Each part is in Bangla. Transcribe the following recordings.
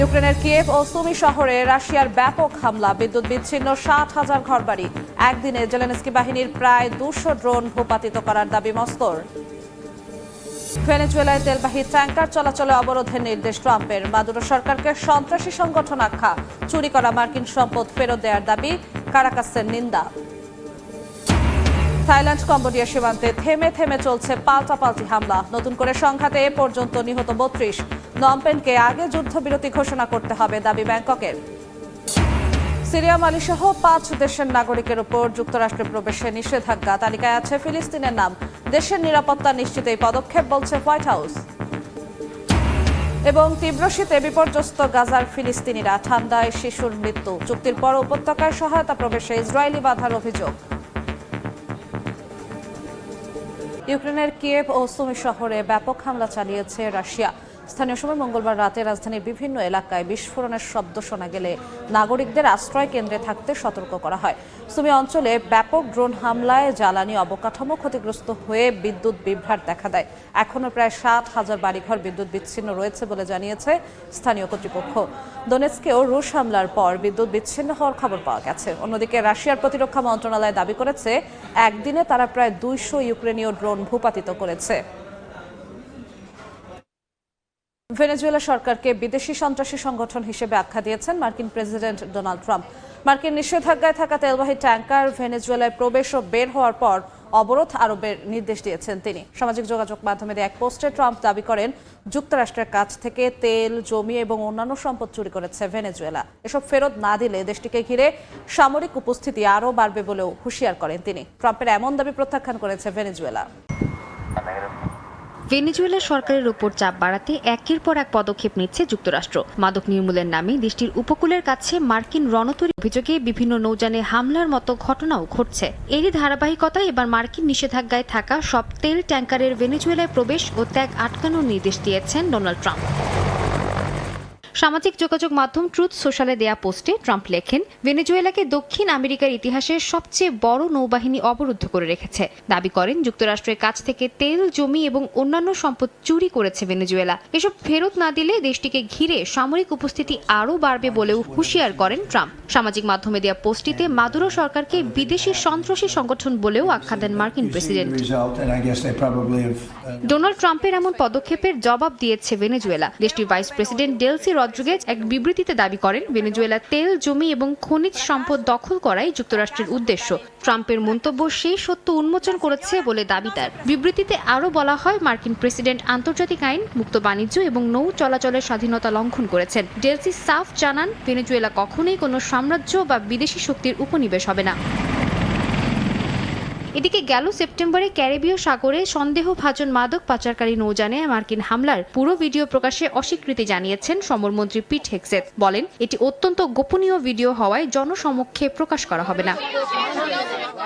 ইউক্রেনের কিয়েভ ও সুমি শহরে রাশিয়ার ব্যাপক হামলা, বিদ্যুৎ বিচ্ছিন্ন ষাট হাজার ঘরবাড়ি। একদিনে জেলেনস্কি বাহিনীর প্রায় দুশো ড্রোন ভূপাতিত করার দাবি মস্কোর। ভেনেজুয়েলায় তেলবাহী ট্যাঙ্কার চলাচলে অবরোধের নির্দেশ ট্রাম্পের। মাদুরো সরকারকে সন্ত্রাসী সংগঠন আখ্যা, চুরি করা মার্কিন সম্পদ ফেরত দেওয়ার দাবি কারাকাসের নিন্দা। থাইল্যান্ড কম্বোডিয়া সীমান্তে থেমে থেমে চলছে পাল্টাপাল্টি হামলা। নতুন করে সংঘাতে এ পর্যন্ত নিহত বত্রিশ। নমপেনকে আগে যুদ্ধবিরতি ঘোষণা করতে হবে দাবি ব্যাংককের। সিরিয়া মালি সহ পাঁচ দেশের নাগরিকের উপর যুক্তরাষ্ট্রে প্রবেশে নিষেধাজ্ঞা। তালিকায় আছে ফিলিস্তিনের নাম। দেশের নিরাপত্তা নিশ্চিত এই পদক্ষেপ বলছে হোয়াইট হাউস। এবং তীব্র শীতে বিপর্যস্ত গাজার ফিলিস্তিনিরা, ঠান্ডায় শিশুর মৃত্যু। চুক্তির পর উপত্যকায় সহায়তা প্রবেশে ইসরায়েলি বাধার অভিযোগ। ইউক্রেনের কিয়েভ ও সুমি শহরে ব্যাপক হামলা চালিয়েছে রাশিয়া। স্থানীয় সময় মঙ্গলবার রাতে রাজধানীর বিভিন্ন এলাকায় বিস্ফোরণের শব্দ শোনা গেলে নাগরিকদের আশ্রয় কেন্দ্রে থাকতে সতর্ক করা হয়। সুমি অঞ্চলে ব্যাপক ড্রোন হামলায় জ্বালানি অবকাঠামো ক্ষতিগ্রস্ত হয়ে বিদ্যুৎ বিভ্রাট দেখা দেয়। এখনও প্রায় সাত হাজার বাড়িঘর বিদ্যুৎ বিচ্ছিন্ন রয়েছে বলে জানিয়েছে স্থানীয় কর্তৃপক্ষ। দোনেৎস্কেও রুশ হামলার পর বিদ্যুৎ বিচ্ছিন্ন হওয়ার খবর পাওয়া গেছে। অন্যদিকে রাশিয়ার প্রতিরক্ষা মন্ত্রণালয় দাবি করেছে, একদিনে তারা প্রায় দুইশো ইউক্রেনীয় ড্রোন ভূপাতিত করেছে। ভেনেজুয়েলা সরকারকে বিদেশি সন্ত্রাসী সংগঠন হিসেবে আখ্যা দিয়েছেন মার্কিন প্রেসিডেন্ট ডোনাল্ড ট্রাম্প। মার্কিন নিষেধাজ্ঞায় থাকা তেলবাহী ট্যাঙ্কার ভেনেজুয়েলায় প্রবেশ ও বের হওয়ার পর অবরোধ আরোপের নির্দেশ দিয়েছেন তিনি। সামাজিক যোগাযোগ মাধ্যমে এক পোস্টে ট্রাম্প দাবি করেন, যুক্তরাষ্ট্রের কাছ থেকে তেল, জমি এবং অন্যান্য সম্পদ চুরি করেছে ভেনেজুয়েলা। এসব ফেরত না দিলে দেশটিকে ঘিরে সামরিক উপস্থিতি আরও বাড়বে বলেও হুঁশিয়ার করেন তিনি। ট্রাম্পের এমন দাবি প্রত্যাখ্যান করেছে ভেনেজুয়েলা। ভেনেজুয়েলা সরকারের উপর চাপ বাড়াতে একের পর এক পদক্ষেপ নিচ্ছে যুক্তরাষ্ট্র। মাদক নির্মূলের নামে দেশটির উপকূলের কাছে মার্কিন রণতরী অভিযোগে বিভিন্ন নৌযানে হামলার মতো ঘটনাও ঘটছে। এরই ধারাবাহিকতায় এবার মার্কিন নিষেধাজ্ঞায় থাকা সব তেল ট্যাঙ্কারের ভেনেজুয়েলায় প্রবেশ ও ত্যাগ আটকানোর নির্দেশ দিয়েছেন ডোনাল্ড ট্রাম্প। সামাজিক যোগাযোগ মাধ্যম ট্রুথ সোশ্যালে দেয়া পোস্টে ট্রাম্প লেখেন, ভেনেজুয়েলাকে দক্ষিণ আমেরিকার ইতিহাসের সবচেয়ে বড় নৌবাহিনী অবরুদ্ধ করে রেখেছে। দাবি করেন, যুক্তরাষ্ট্রের কাছ থেকে তেল, জমি এবং অন্যান্য সম্পদ চুরি করেছে ভেনেজুয়েলা। এসব ফেরত না দিলে দেশটিকে ঘিরে সামরিক উপস্থিতি আরও বাড়বে বলেও হুঁশিয়ার করেন ট্রাম্প। সামাজিক মাধ্যমে দেয়া পোস্টটিতে মাদুরো সরকারকে বিদেশি সন্ত্রাসী সংগঠন বলেও আখ্যা দেন মার্কিন প্রেসিডেন্ট। ডোনাল্ড ট্রাম্পের এমন পদক্ষেপের জবাব দিয়েছে ভেনেজুয়েলা। দেশটির ভাইস প্রেসিডেন্ট ডেলসি রদ্রিগেজ এক বিবৃতিতে দাবি করেন, ভেনেজুয়েলা তেল, জমি এবং খনিজ সম্পদ দখল করাই যুক্তরাষ্ট্রের উদ্দেশ্য। ট্রাম্পের মন্তব্য সেই সত্য উন্মোচন করেছে বলে দাবি তার। বিবৃতিতে আরও বলা হয়, মার্কিন প্রেসিডেন্ট আন্তর্জাতিক আইন, মুক্ত বাণিজ্য এবং নৌ চলাচলের স্বাধীনতা লঙ্ঘন করেছেন। ডেলসি সাফ জানান, ভেনেজুয়েলা কখনোই কোনো সাম্রাজ্য বা বিদেশি শক্তির উপনিবেশ হবে না। এদিকে গেল সেপ্টেম্বরে ক্যারিবীয় সাগরে সন্দেহভাজন মাদক পাচারকারী নৌজানে মার্কিন হামলার পুরো ভিডিও প্রকাশে অস্বীকৃতি জানিয়েছেন সমরমন্ত্রী পিট হেক্সেত বলেন, এটি অত্যন্ত গোপনীয় ভিডিও হওয়ায় জনসমক্ষে প্রকাশ করা হবে না।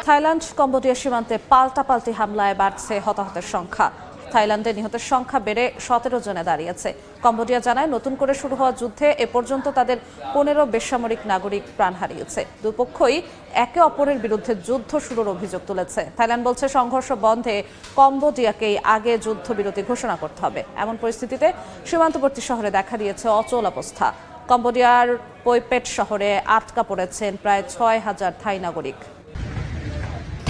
থাইল্যান্ড কম্বোডিয়া সীমান্তে পাল্টাপাল্টি হামলায় বাড়ছে হতাহতের সংখ্যা। থাইল্যান্ডে নিহতের সংখ্যা বেড়ে সতেরো জনে দাঁড়িয়েছে। কম্বোডিয়া জানায়, নতুন করে শুরু হওয়া যুদ্ধে এ পর্যন্ত তাদের পনেরো বেসামরিক নাগরিক প্রাণ হারিয়েছে। দুপক্ষই একে অপরের বিরুদ্ধে যুদ্ধ শুরুর অভিযোগ তুলেছে। থাইল্যান্ড বলছে, সংঘর্ষ বন্ধে কম্বোডিয়াকেই আগে যুদ্ধবিরতি ঘোষণা করতে হবে। এমন পরিস্থিতিতে সীমান্তবর্তী শহরে দেখা দিয়েছে অচল অবস্থা। কম্বোডিয়ার পৈপেট শহরে আটকা পড়েছেন প্রায় ছয় হাজার থাই নাগরিক।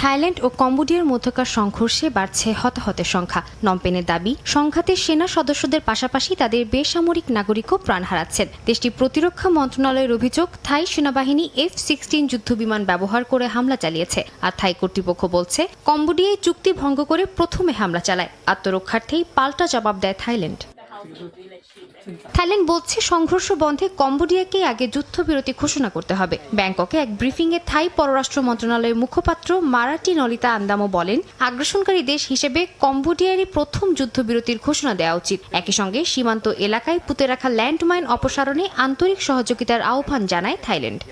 থাইল্যান্ড ও কম্বোডিয়ার মধ্যকার সংঘর্ষে বাড়ছে হতাহতের সংখ্যা। নমপেনের দাবি সংঘাতের সেনা সদস্যদের পাশাপাশি তাদের বেসামরিক নাগরিকও প্রাণ হারাচ্ছেন। দেশটির প্রতিরক্ষা মন্ত্রণালয়ের অভিযোগ, থাই সেনাবাহিনী এফ সিক্সটিন যুদ্ধবিমান ব্যবহার করে হামলা চালিয়েছে। আর থাই কর্তৃপক্ষ বলছে, কম্বোডিয়ায় চুক্তি ভঙ্গ করে প্রথমে হামলা চালায়। আত্মরক্ষার্থেই পাল্টা জবাব দেয় থাইল্যান্ড। থাইল্যান্ড বলছে সংঘর্ষ বন্ধে কম্বোডিয়াকে আগে যুদ্ধবিরতি ঘোষণা করতে হবে। ব্যাংককে এক ব্রিফিংয়ে থাই পররাষ্ট্র মন্ত্রণালয়ের মুখপাত্র মারাটি নলিতা আন্দামো বলেন, আগ্রাসনকারী দেশ হিসেবে কম্বোডিয়ারই প্রথম যুদ্ধবিরতির ঘোষণা দেওয়া উচিত। একই সঙ্গে সীমান্ত এলাকায় পুঁতে রাখা ল্যান্ডমাইন অপসারণে আন্তরিক সহযোগিতার আহ্বান জানায় থাইল্যান্ড।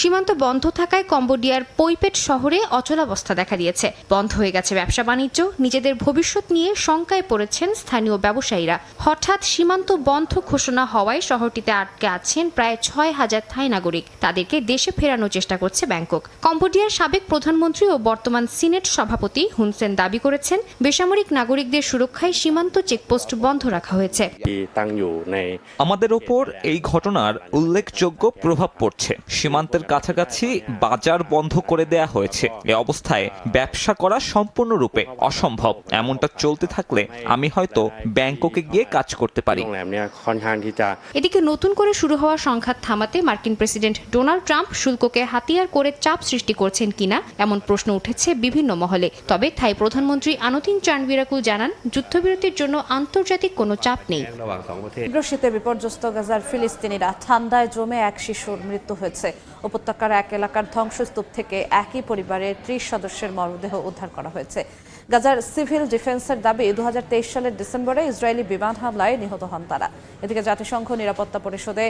সীমান্ত বন্ধ থাকায় কম্বোডিয়ার পৈপেট শহরে অচলাবস্থা দেখা দিয়েছে। বন্ধ হয়ে গেছে ব্যবসা বাণিজ্য। নিজেদের ভবিষ্যৎ নিয়ে শঙ্কায় পড়েছেন স্থানীয় ব্যবসায়ীরা। হঠাৎ সীমান্ত বন্ধ ঘোষণা হওয়ায় শহরটিতে আটকে আছেন প্রায় ছয় হাজার থাই নাগরিক। তাদেরকে দেশে ফেরানোর চেষ্টা করছে ব্যাংকক। কম্বোডিয়ার সাবেক প্রধানমন্ত্রী ও বর্তমান সিনেট সভাপতি হুনসেন দাবি করেছেন, বেসামরিক নাগরিকদের সুরক্ষায় সীমান্ত চেকপোস্ট বন্ধ রাখা হয়েছে। আমাদের ওপর এই ঘটনার উল্লেখযোগ্য প্রভাব পড়ছে। সীমান্তের কাছাকাছি বাজার বন্ধ করে দেয়া হয়েছে। এ অবস্থায় ব্যবসা করা সম্পূর্ণরূপে অসম্ভব। এমনটা চলতে থাকলে আমি হয়তো ব্যাংককে গিয়ে কাজ করতে পারি। এদিকে নতুন করে শুরু হওয়া সংঘাত থামাতে মার্কিন প্রেসিডেন্ট ডোনাল্ড ট্রাম্প শুল্ককে হাতিয়ার করে চাপ সৃষ্টি করছেন কিনা এমন প্রশ্ন উঠেছে বিভিন্ন মহলে। তবে থাই প্রধানমন্ত্রী আনতিন চানবিরাকুল জানান যুদ্ধবিরতির জন্য আন্তর্জাতিক কোনো চাপ নেই। শীতে বিপর্যস্ত গাজার ফিলিস্তিনিরা ঠান্ডায় জমে এক শিশুর মৃত্যু হয়েছে। উপত্যকার এক এলাকার ধ্বংসস্তূপ থেকে একই পরিবারের ত্রিশ সদস্যের মরদেহ উদ্ধার করা হয়েছে। গাজার সিভিল ডিফেন্সের দাবি দু হাজার তেইশ সালের ডিসেম্বরে ইসরায়েলি বিমান হামলায় নিহত হন তারা। এদিকে জাতিসংঘ নিরাপত্তা পরিষদে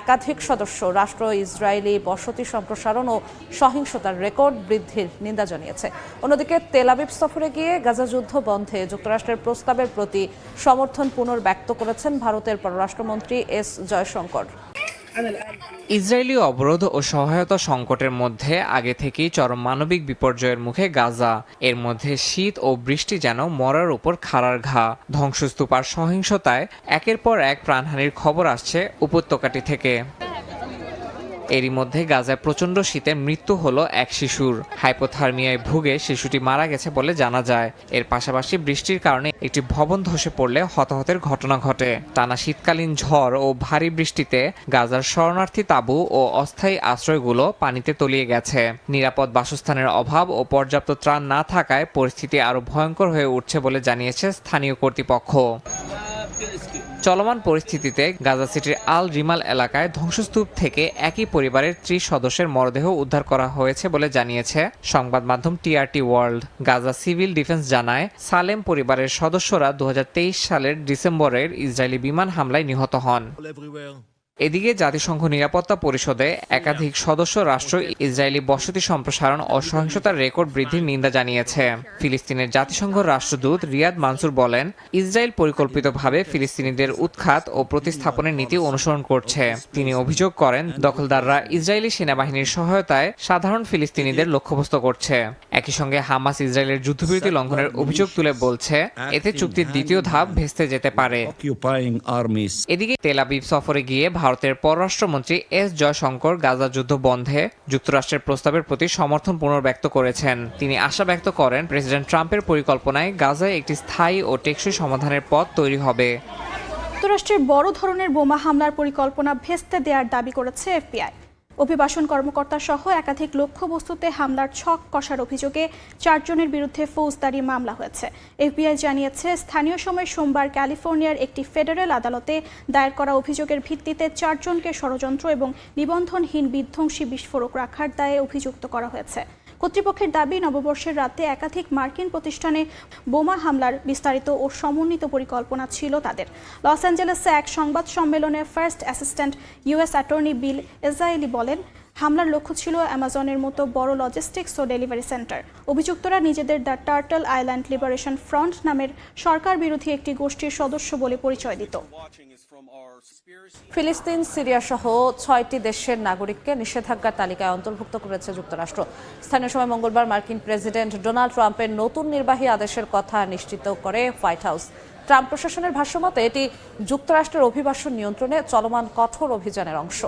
একাধিক সদস্য, রাষ্ট্র, ইসরায়েলি বসতি সম্প্রসারণ ও সহিংসতার রেকর্ড বৃদ্ধির নিন্দা জানিয়েছে। অন্যদিকে তেলাবিব সফরে গিয়ে গাজা যুদ্ধ বন্ধে যুক্তরাষ্ট্রের প্রস্তাবের প্রতি সমর্থন পুনর্ব্যক্ত করেছেন ভারতের পররাষ্ট্রমন্ত্রী এস জয়শঙ্কর। ইসরায়েলি অবরোধ ও সহায়তা সংকটের মধ্যে আগে থেকেই চরম মানবিক বিপর্যয়ের মুখে গাজা। এর মধ্যে শীত ও বৃষ্টি যেন মরার উপর খাড়ার ঘা। ধ্বংসস্তূপার সহিংসতায় একের পর এক প্রাণহানির খবর আসছে উপত্যকাটি থেকে। এরই মধ্যে গাজায় প্রচণ্ড শীতে মৃত্যু হলো এক শিশুর। হাইপোথার্মিয়ায় ভুগে শিশুটি মারা গেছে বলে জানা যায়। এর পাশাপাশি বৃষ্টির কারণে একটি ভবন ধসে পড়লে হতাহতের ঘটনা ঘটে। টানা শীতকালীন ঝড় ও ভারী বৃষ্টিতে গাজার শরণার্থী তাঁবু ও অস্থায়ী আশ্রয়গুলো পানিতে তলিয়ে গেছে। নিরাপদ বাসস্থানের অভাব ও পর্যাপ্ত ত্রাণ না থাকায় পরিস্থিতি আরও ভয়ঙ্কর হয়ে উঠছে বলে জানিয়েছে স্থানীয় কর্তৃপক্ষ। চলমান পরিস্থিতিতে গাজা সিটির আল রিমাল এলাকায় ধ্বংসস্তূপ থেকে একই পরিবারের ত্রিশ সদস্যের মরদেহ উদ্ধার করা হয়েছে বলে জানিয়েছে সংবাদ মাধ্যম TRT World Gaza civil defence জানায়, সালেম পরিবারের সদস্যরা দু হাজার তেইশ সালের ডিসেম্বরের ইসরায়েলি বিমান হামলায় নিহত হন। এদিকে জাতিসংঘ নিরাপত্তা পরিষদে একাধিক সদস্য রাষ্ট্র ইসরায়েলি বসতি সম্প্রসারণ ও সহিংসতার রেকর্ড বৃদ্ধির নিন্দা জানিয়েছে। ফিলিস্তিনের জাতিসংঘ রাষ্ট্রদূত রিয়াদ মানসুর বলেন ইসরায়েল পরিকল্পিতভাবে ফিলিস্তিনিদের উৎখাত ও প্রতিস্থাপনের নীতি অনুসরণ করছে। তিনি অভিযোগ করেন দখলদাররা ইসরায়েলি সেনাবাহিনীর সহায়তায় সাধারণ ফিলিস্তিনিদের লক্ষ্যবস্তু করছে। একই সঙ্গে হামাস ইসরায়েলের যুদ্ধবিরতি লঙ্ঘনের অভিযোগ তুলে বলছে এতে চুক্তির দ্বিতীয় ধাপ ভেস্তে যেতে পারে। এদিকে তেলাবিব সফরে গিয়ে ভারতের পররাষ্ট্রমন্ত্রী এস জয়শঙ্কর গাজা যুদ্ধ বন্ধে যুক্তরাষ্ট্রের প্রস্তাবের প্রতি সমর্থন পুনর্ব্যক্ত করেছেন। তিনি আশা ব্যক্ত করেন, প্রেসিডেন্ট ট্রাম্পের পরিকল্পনায় গাজায় একটি স্থায়ী ও টেকসই সমাধানের পথ তৈরি হবে। যুক্তরাষ্ট্রের বড় ধরনের বোমা হামলার পরিকল্পনা ভেস্তে দেওয়ার দাবি করেছে এফবিআই। অভিবাসন কর্মকর্তা সহ একাধিক লক্ষ্যবস্তুতে হামলার ছক কষার অভিযোগে চারজনের বিরুদ্ধে ফৌজদারি মামলা হয়েছে। এফবিআই জানিয়েছে, স্থানীয় সময় সোমবার ক্যালিফোর্নিয়ার একটি ফেডারেল আদালতে দায়ের করা অভিযোগের ভিত্তিতে চারজনকে ষড়যন্ত্র এবং নিবন্ধনহীন বিধ্বংসী বিস্ফোরক রাখার দায়ে অভিযুক্ত করা হয়েছে। কর্তৃপক্ষের দাবি, নববর্ষের রাতে একাধিক মার্কিন প্রতিষ্ঠানে বোমা হামলার বিস্তারিত ও সমন্বিত পরিকল্পনা ছিল তাদের। লস অ্যাঞ্জেলেসে এক সংবাদ সম্মেলনে first assistant US attorney Bill Essayli বলেন, হামলার লক্ষ্য ছিল অ্যামাজনের মতো বড় লজিস্টিক্স ও ডেলিভারি সেন্টার। অভিযুক্তরা নিজেদের the Turtle Island Liberation Front নামের সরকার বিরোধী একটি গোষ্ঠীর সদস্য বলে পরিচয় দিত। ফিলিস্তিন সিরিয়া সহ ছয়টি দেশের নাগরিককে নিষেধাজ্ঞার তালিকায় অন্তর্ভুক্ত করেছে যুক্তরাষ্ট্র। স্থানীয় সময় মঙ্গলবার মার্কিন প্রেসিডেন্ট ডোনাল্ড ট্রাম্পের নতুন নির্বাহী আদেশের কথা নিশ্চিত করে হোয়াইট হাউস। ট্রাম্প প্রশাসনের ভাষ্যমতে এটি যুক্তরাষ্ট্রের অভিবাসন নিয়ন্ত্রণে চলমান কঠোর অভিযানের অংশ।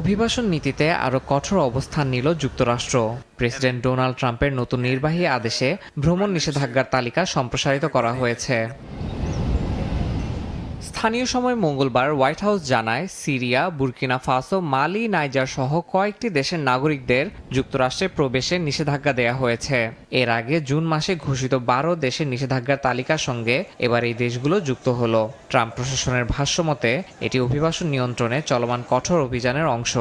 অভিবাসন নীতিতে আরও কঠোর অবস্থান নিল যুক্তরাষ্ট্র। প্রেসিডেন্ট ডোনাল্ড ট্রাম্পের নতুন নির্বাহী আদেশে ভ্রমণ নিষেধাজ্ঞার তালিকা সম্প্রসারিত করা হয়েছে। স্থানীয় সময় মঙ্গলবার হোয়াইট হাউস জানায় Syria, Burkina Faso, Mali, Niger সহ কয়েকটি দেশের নাগরিকদের যুক্তরাষ্ট্রে প্রবেশে নিষেধাজ্ঞা দেয়া হয়েছে। এর আগে জুন মাসে ঘোষিত বারো দেশের নিষেধাজ্ঞার তালিকার সঙ্গে এবার এই দেশগুলো যুক্ত হল। ট্রাম্প প্রশাসনের ভাষ্যমতে এটি অভিবাসন নিয়ন্ত্রণে চলমান কঠোর অভিযানের অংশ।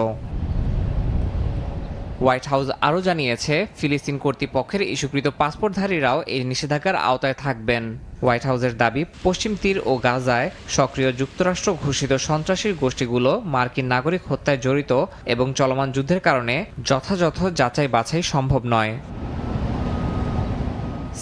হোয়াইট হাউস আরও জানিয়েছে, ফিলিস্তিন কর্তৃপক্ষের ইস্যুকৃত পাসপোর্টধারীরাও এই নিষেধাজ্ঞার আওতায় থাকবেন। হোয়াইট হাউসের দাবি, পশ্চিম তীর ও গাজায় সক্রিয় যুক্তরাষ্ট্র ঘোষিত সন্ত্রাসীর গোষ্ঠীগুলো মার্কিন নাগরিক হত্যায় জড়িত এবং চলমান যুদ্ধের কারণে যথাযথ যাচাই বাছাই সম্ভব নয়।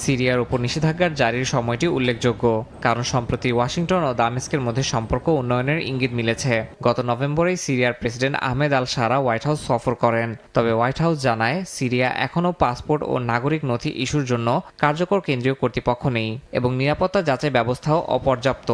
সিরিয়ার উপর নিষেধাজ্ঞার জারির সময়টি উল্লেখযোগ্য, কারণ সম্প্রতি ওয়াশিংটন ও দামেস্কের মধ্যে সম্পর্ক উন্নয়নের ইঙ্গিত মিলেছে। গত নভেম্বরেই সিরিয়ার president Ahmed al Sharaa White House সফর করেন। তবে হোয়াইট হাউস জানায়, সিরিয়া এখনও পাসপোর্ট ও নাগরিক নথি ইস্যুর জন্য কার্যকর কেন্দ্রীয় কর্তৃপক্ষ নেই এবং নিরাপত্তা যাচাই ব্যবস্থাও অপর্যাপ্ত।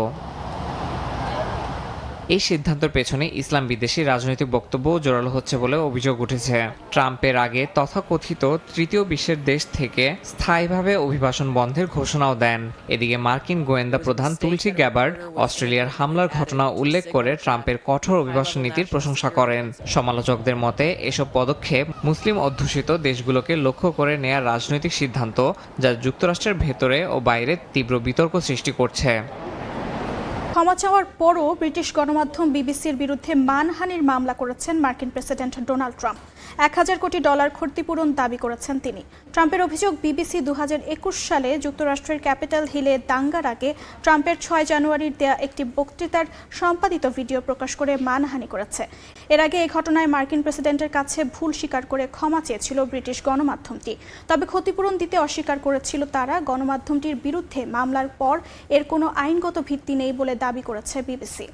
এই সিদ্ধান্তের পেছনে ইসলাম বিদেশি রাজনৈতিক বক্তব্য জোরালো হচ্ছে বলে অভিযোগ উঠেছে। ট্রাম্পের আগে তথাকথিত তৃতীয় বিশ্বের দেশ থেকে স্থায়ীভাবে অভিবাসন বন্ধের ঘোষণাও দেন। এদিকে মার্কিন গোয়েন্দা প্রধান তুলসী গ্যাবার্ড অস্ট্রেলিয়ার হামলার ঘটনা উল্লেখ করে ট্রাম্পের কঠোর অভিবাসন নীতির প্রশংসা করেন। সমালোচকদের মতে, এসব পদক্ষেপ মুসলিম অধ্যুষিত দেশগুলোকে লক্ষ্য করে নেয়া রাজনৈতিক সিদ্ধান্ত যা যুক্তরাষ্ট্রের ভেতরে ও বাইরে তীব্র বিতর্ক সৃষ্টি করছে। ক্ষমা চাওয়ার পরও ব্রিটিশ গণমাধ্যম বিবিসির বিরুদ্ধে মানহানির মামলা করেছেন মার্কিন প্রেসিডেন্ট ডোনাল্ড ট্রাম্প। এক হাজার কোটি ডলার ক্ষতিপূরণ দাবি করেছেন তিনি। ট্রাম্পের অভিযোগ, বিবিসি দু সালে যুক্তরাষ্ট্রের ক্যাপিটাল হিলে দাঙ্গার আগে ট্রাম্পের ছয় জানুয়ারির দেয়া একটি বক্তৃতার সম্পাদিত ভিডিও প্রকাশ করে মানহানি করেছে। এর আগে এই ঘটনায় মার্কিন প্রেসিডেন্টের কাছে ভুল স্বীকার করে ক্ষমা চেয়েছিল ব্রিটিশ গণমাধ্যমটি। তবে ক্ষতিপূরণ দিতে অস্বীকার করেছিল তারা। গণমাধ্যমটির বিরুদ্ধে মামলার পর এর কোনো আইনগত ভিত্তি নেই বলে দাবি করেছে বিবিসি।